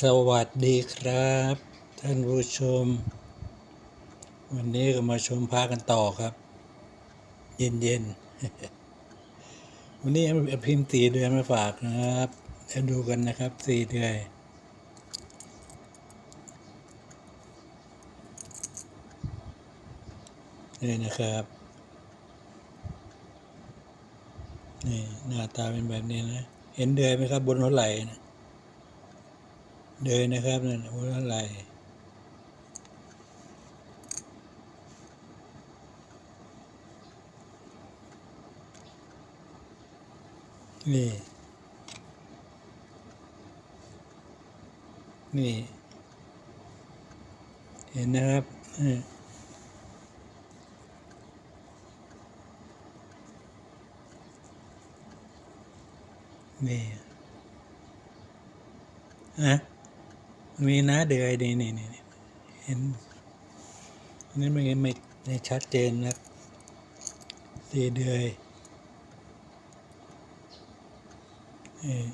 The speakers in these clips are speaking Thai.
สวัสดีครับ ท่านผู้ชม วันนี้ก็มาชมพระกันต่อครับ เย็นๆวันนี้เอาพิมพ์สีเดือนมาฝากนะครับจะดูกันนะครับสีเดือนนี่นะครับ นี่หน้าตาเป็นแบบนี้นะ เห็นเดือยไหมครับบนหัวไหล่นะ เดินนะครับนั่นหัวไหล่นี่ นี่ เห็นนะครับนี่นี่ฮะ มีนะเดือยนี่นี่นี่นี่เห็นอันนี่ไม่ไม่ไม่ชัดเจนนะสีเดือยเอ่อ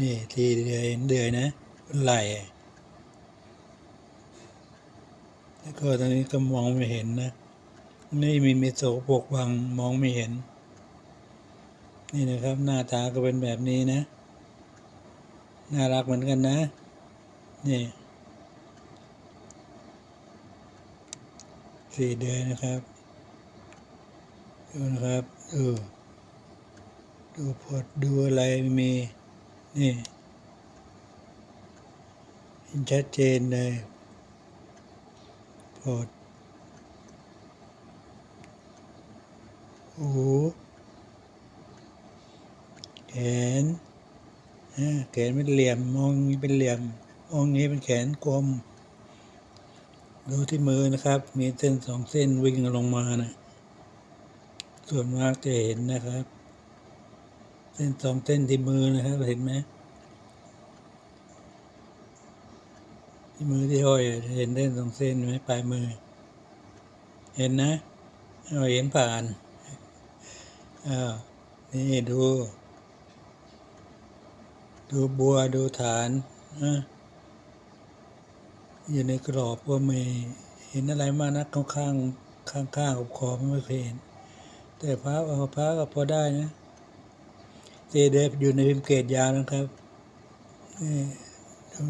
นี่ทีเดือยเห็นเดือยนะไหล แล้วก็ตอนนี้ก็มองไม่เห็นนะ นี่มีมีโสโปกบังมองไม่เห็น นี่นะครับหน้าตาก็เป็นแบบนี้นะ น่ารักเหมือนกันนะ นี่สี่เดือนนะครับดูนะครับดูดูพอดดูอะไรมีนี่เห็นชัดเจนเลย อดหูแขนแขนเป็นเหลี่ยมมองนี้เป็นเหลี่ยมมองนี้เป็นแขนกลม ดูที่มือนะครับ มีเส้นสองเส้นวิ่งลงมานะส่วนมากจะเห็นนะครับ เส้นสองเส้นที่มือนะครับเห็นไหม ที่มือที่ห้อยเห็นเส้นสองเส้นไหมปลายมือ เห็นนะเราเห็นผ่านอ้าวนี่ดู ดูบัวดูฐานนะอยู่ในกรอบว่าไม่เห็นอะไรมากนะข้างข้างข้างข้างกับขอบไม่เคยเห็น แต่พระเอาพระก็พอได้นะเจเดฟอยู่ในพิมเกตยาวนะครับนี่ดู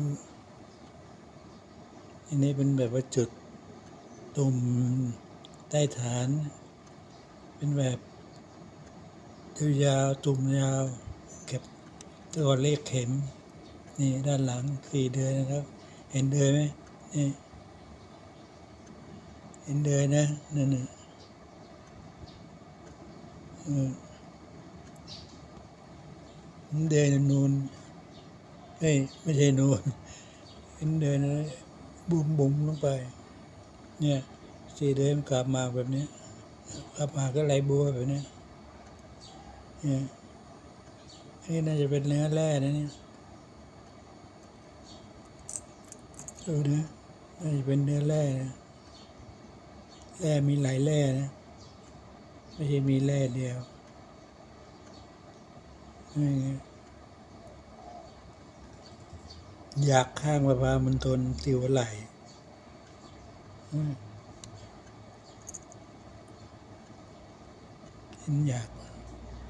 อันนี้เป็นแบบว่าจุดตุ่มใต้ฐาน เป็นแบบยาวตุ่มยาวเก็บตัวเลขเข็ม นี่ด้านหลังสี่เดือนนะครับ เห็นเดือนไหมนี่เห็นเดือนนะนั่นน่ะเดือนนูนเฮ้ยไม่ใช่นูนเห็นเดือนนะ บุมบุ๋มลงไป เนี่ยสี่เดือนกลับมาแบบนี้กลับมาก็ไหลบัวแบบนี้เนี่ยนี่น่าจะเป็นเนื้อแร่นะเนี่ยดูนะน่าจะเป็นเนื้อแร่นะแร่มีหลายแร่นะไม่ใช่มีแร่เดียวนี่ไง อยากข้างประพามันทนสิวไหลเห็นอยาก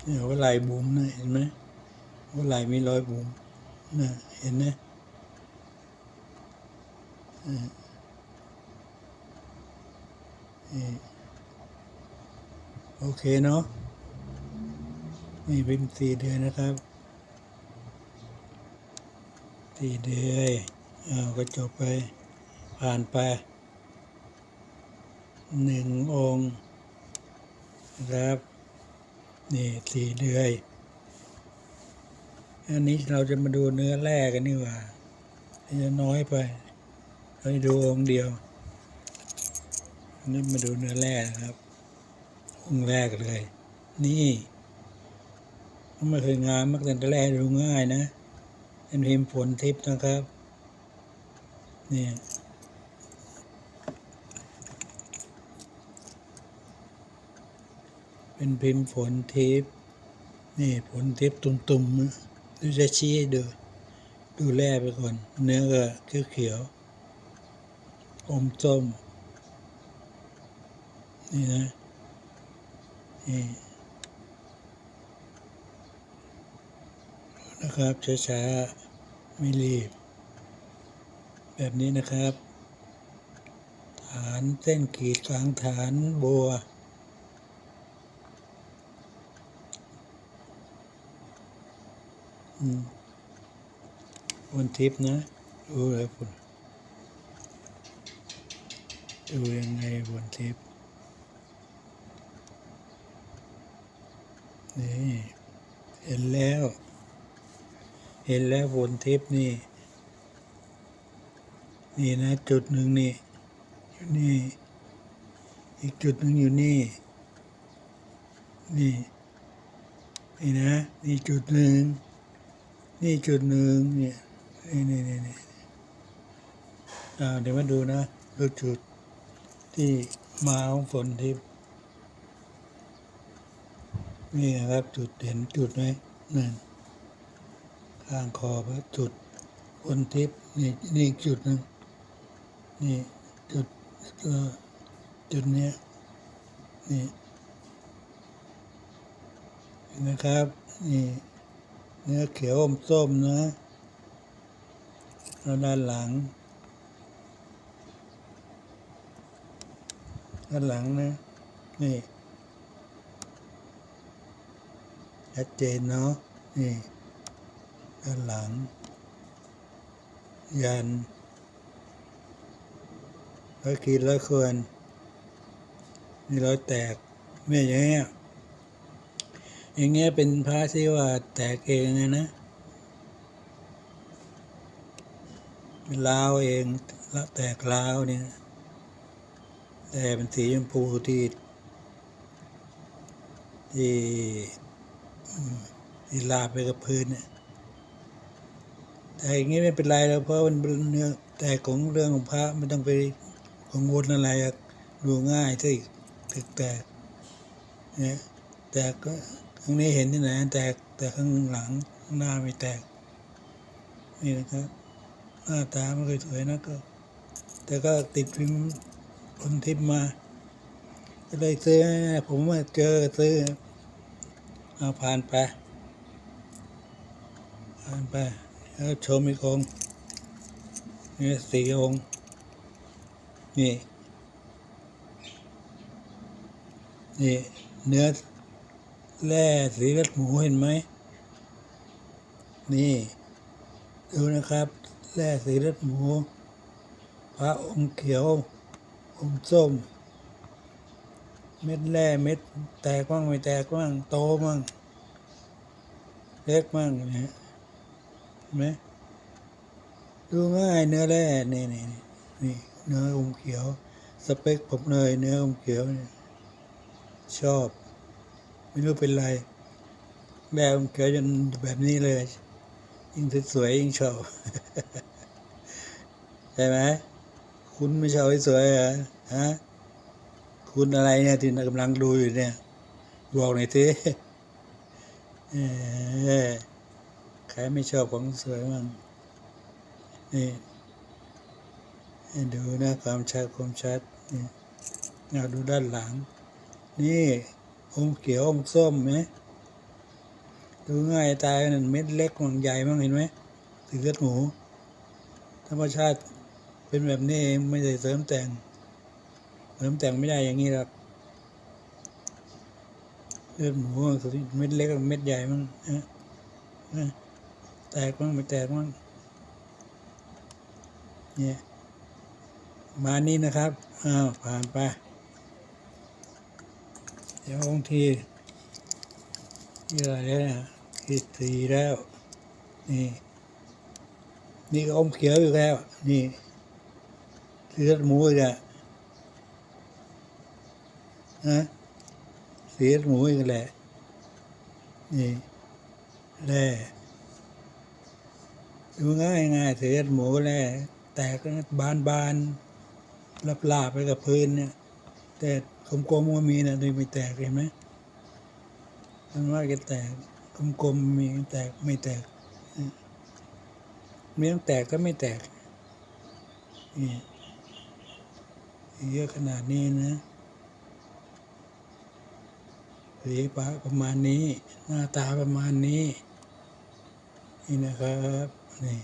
เนี่ยหัวไหล่บุ๋มนะเห็นไหมวไหล่มีรอยบุ๋มนะเห็นนะโอเคเนาะนี่เป็นสี่เดือนนะครับ สี่เดือนอ้าวก็จบไป ผ่านไปหนึ่งองค์นะครับ นี่สี่เดือย อันนี้เราจะมาดูเนื้อแรกกันนี่ว่าที่จะน้อยไปเราจะดูองค์เดียวอันนี้มาดูเนื้อแรกนะครับ องค์แรกเลย นี่มันไม่เคยงามมากแต่แรกดูง่ายนะ เป็นทีมฝนทิพย์นะครับนี่เป็นพิมพ์ฝนทิพย์นี่ฝนทิพย์ตุ่มๆดูจะชี้ให้ดูดูแลไปก่อน เนื้อก็เขียวเขียวอมส้มนี่นะนี่ นะครับช้าๆไม่รีบ แบบนี้นะครับ ฐานเส้นขีดกลางฐานบัวอืมบนทิปนะ ดูเลยคุณดูยังไงบนทิปนี่ เห็นแล้ว เห็นแล้วบนทิปนี่ นี่นะ จุดหนึ่งนี่ อยู่นี่ อีกจุดหนึ่งอยู่นี่ นี่ นี่นะ นี่จุดหนึ่ง นี่จุดหนึ่งเนี่ย นี่นี่นี่นี่อ่าเดี๋ยวมาดูนะดูจุดที่มาของฝนทิพย์นี่นะครับจุดเห็นจุดไหมนั่น ข้างคอพระจุดฝนทิพย์นี่นี่อีกจุดหนึ่งนี่จุดจุดเนี้ยนี่นนะครับ นี่ เนื้อเขียวอมส้มนะแล้วด้านหลัง ด้านหลังนะ นี่ชัดเจนเนาะนี่ ด้านหลัง ยันร้อยขีดร้อยควรนี่ร้อยแตกไม่อย่างเงี้ยอย่างเงี้ยเป็นพระที่ว่าแตกเองนะเป็นลาวเองแล้วแตกลาวเนี่ยแต่เป็นสีชมพูที่ที่ที่ลาไปกับพื้นเนี่ย แต่อย่างงี้ไม่เป็นไรแล้วเพราะมันเป็นเนื้อแต่ของเรื่องของพระไม่ต้องไปกังวลอะไรดูง่ายที่ถึกแตกเนี่ยแตกก็ข้างนี้เห็นที่ไหนแตกแต่ข้างหลังข้างหน้าไม่แตกนี่นะครับหน้าตาไม่เคยสวยนะก็ แต่ก็ติดพิมพ์คนทิพย์มาก็เลยซื้อผมว่าเจอซื้อเอาผ่านไปผ่านไป แล้วชมอีกองค์นี่สี่องค์นี่ นี่ เนื้อแร่สีเลือดหมูเห็นไหม นี่ ดูนะครับ แร่สีเลือดหมู พระองค์เขียว องค์ส้ม เม็ดแร่เม็ดแตกบ้างไม่แตกบ้างโตบ้างเล็กบ้างเนี่ย ไหมดูง่ายเนื้อแร่นี่นี่นี่เนื้อองเขียว สเปคผมเลยเนื้อองเขียวเนี่ยชอบ ไม่รู้เป็นไรแบบเกิดจนแบบนี้เลย ยิ่งสวยยิ่งชอบใช่ไหมคุณไม่ชอบให้สวยเหรอฮะคุณอะไรเนี่ยที่กำลังดูอยู่เนี่ย บอกหน่อยสิเออ ใครไม่ชอบของสวยมั่งนี่ดูนะความชัดความชัดนี่เอาดูด้านหลัง นี่อมเขียวอมส้มไหมดูง่ายตายนั่นเม็ดเล็กมั่งใหญ่มั่งเห็นไหมสีเลือดหมูธรรมชาติเป็นแบบนี้เองไม่ได้เสริมแต่ง เสริมแต่งไม่ได้อย่างนี้หรอกเลือดหมูเม็ดเล็กเม็ดใหญ่มั่งนะนะ แตกมั่งไม่แตกมั่งเนี่ยมานี่นะครับอ้าวผ่านไป เดี๋ยวองค์ทีนี่อะไรแล้วนะที่สี่แล้ว นี่ นี่ก็อมเขียวอยู่แล้ว นี่เลือดหมูอีกอะฮะเสียดหมูอีกแหละนี่แร่ ดูง่ายง่ายเสียหมูแร่แตกบานบานลาบลาไปกับพื้นเนี่ย แต่กลมก็มีนะดูไม่แตกเห็นไหมมันมาจะแตกกลมๆมีแตกไม่แตกมีทั้งแตกก็ไม่แตกนี่เยอะขนาดนี้นะสีปะประมาณนี้ หน้าตาประมาณนี้ นี่นะครับ นี่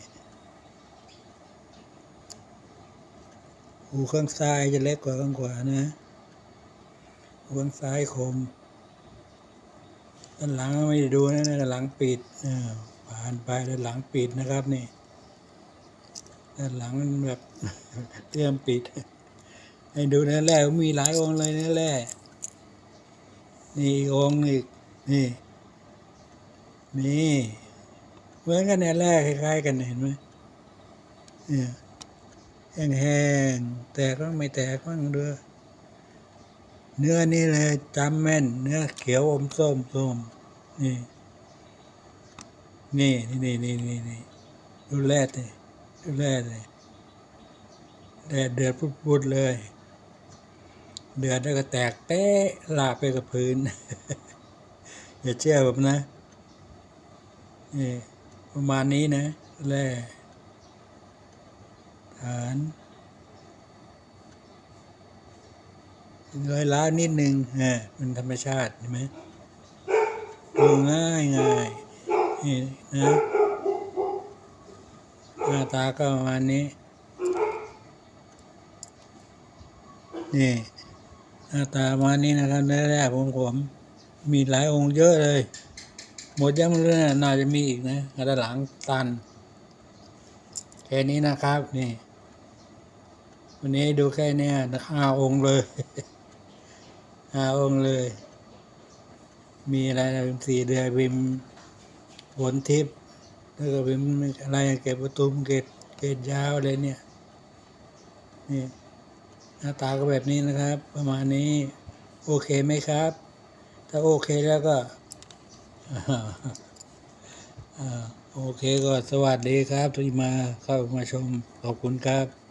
หูข้างซ้ายจะเล็กกว่าข้างขวานะหูข้างซ้ายคม ด้านหลังไม่ได้ดูนะด้านหลังปิดเออผ่านไปด้านหลังปิดนะครับนี่ ด้านหลังมันแบบเตรียมปิด ให้ดูนะแร่มีหลายองค์เลยนะแร่นี่อีกองค์อีกนี่นี่ เหมือนกันเนี่ยแร่คล้ายๆกันเห็นไหมเนี่ยแห้งๆแตกบ้างไม่แตกบ้างเด้อเนื้อนี่เลยจำแม่น เนื้อเขียวอมส้มส้มนี่นี่นี่นี่นี่นี่ดูแลเลยดูแลเลยแดดเดือดพุดๆเลย เดือดแล้วก็แตกเป๊ะลาไปกับพื้นอย่าเชื่อผมนะนี่ ประมาณนี้นะ แร่ฐานรอยล้าวนิดนึงฮะมันธรรมชาติเห็นไหมดูง่ายง่ายนี่นะหน้าตาก็ประมาณนี้ นี่หน้าตาประมาณนี้นะครับแร่ผมผม มีหลายองค์เยอะเลย หมดยังไม่รู้นะน่าจะมีอีกนะด้านหลังตันแค่นี้นะครับนี่ วันนี้ดูแค่เนี้ยห้าองค์เลยห้าองค์เลย มีอะไรนะพิมสี่เดือนพิมผลทิพย์แล้วก็พิมอะไรเก็บประตูเกตเกตยาวอะไรเนี่ยนี่หน้าตาก็แบบนี้นะครับ ประมาณนี้ โอเคไหมครับ ถ้าโอเคแล้วก็ โอเคก็สวัสดีครับที่มาเข้ามาชม ขอบคุณครับ